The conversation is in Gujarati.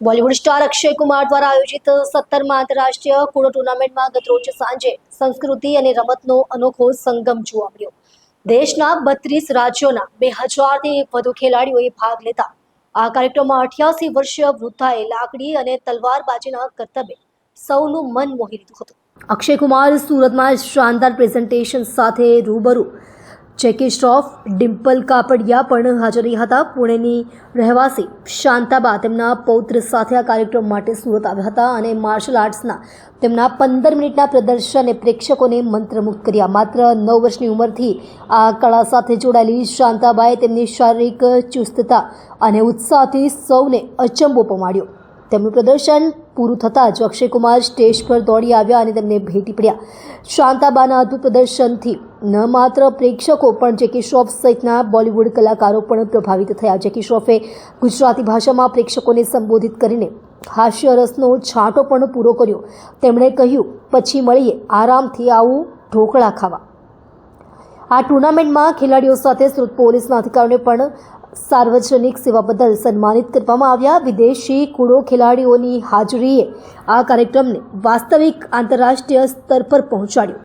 બોલિવૂડ સ્ટાર અક્ષય કુમાર દ્વારા આયોજિત સત્તરમાં આંતરરાષ્ટ્રીય કુડો ટુર્નામેન્ટમાં ગતરોજ સાંજે સંસ્કૃતિ અને રમતનો અનોખો સંગમ જોવા મળ્યો. દેશના બત્રીસ રાજ્યોના બે હજારથી વધુ ખેલાડીઓએ ભાગ લેતા આ કાર્યક્રમમાં અઠ્યાસી વર્ષીય વૃદ્ધાએ લાકડી અને તલવારબાજીના કરતબે સૌનું મન મોહી લીધું હતું. અક્ષય કુમાર સુરતમાં શાનદાર પ્રેઝન્ટેશન સાથે રૂબરૂ જેકી શ્રોફ ડિમ્પલ કાપડિયા પણ હાજર રહ્યા હતા. પુણેની રહેવાસી શાંતાબા તેમના પૌત્ર સાથે આ કાર્યક્રમ માટે સુરત આવ્યા હતા અને માર્શલ આર્ટ્સના તેમના પંદર મિનિટના પ્રદર્શને પ્રેક્ષકોને મંત્રમુગ્ધ કર્યા. માત્ર નવ વર્ષની ઉંમરથી આ કળા સાથે જોડાયેલી શાંતાબાએ તેમની શારીરિક ચુસ્તતા અને ઉત્સાહથી સૌને અચંબો પમાડ્યો. તેમનું પ્રદર્શન પૂરું થતાં જ અક્ષય કુમાર સ્ટેજ પર દોડી આવ્યા અને તેમને ભેટી પડ્યા. શાંતાબાના અદ્ભુત પ્રદર્શનથી ન માત્ર પ્રેક્ષકો પણ જેકી શ્રોફ સહિતના બોલિવૂડ કલાકારો પણ પ્રભાવિત થયા. જેકી શ્રોફે ગુજરાતી ભાષામાં પ્રેક્ષકોને સંબોધિત કરીને હાસ્ય રસનો છાંટો પણ પૂરો કર્યો. તેમણે કહ્યું, પછી મળીએ. આરામથી આવું ઢોકળા ખાવા. આ ટુર્નામેન્ટમાં ખેલાડીઓ સાથે સુરત પોલીસના અધિકારીઓને પણ સાર્વજનિક સેવા બદલ સન્માનિત કરવામાં આવ્યા. વિદેશી કુડો ખેલાડીઓની હાજરીએ આ કાર્યક્રમને વાસ્તવિક આંતરરાષ્ટ્રીય સ્તર પર પહોંચાડ્યો.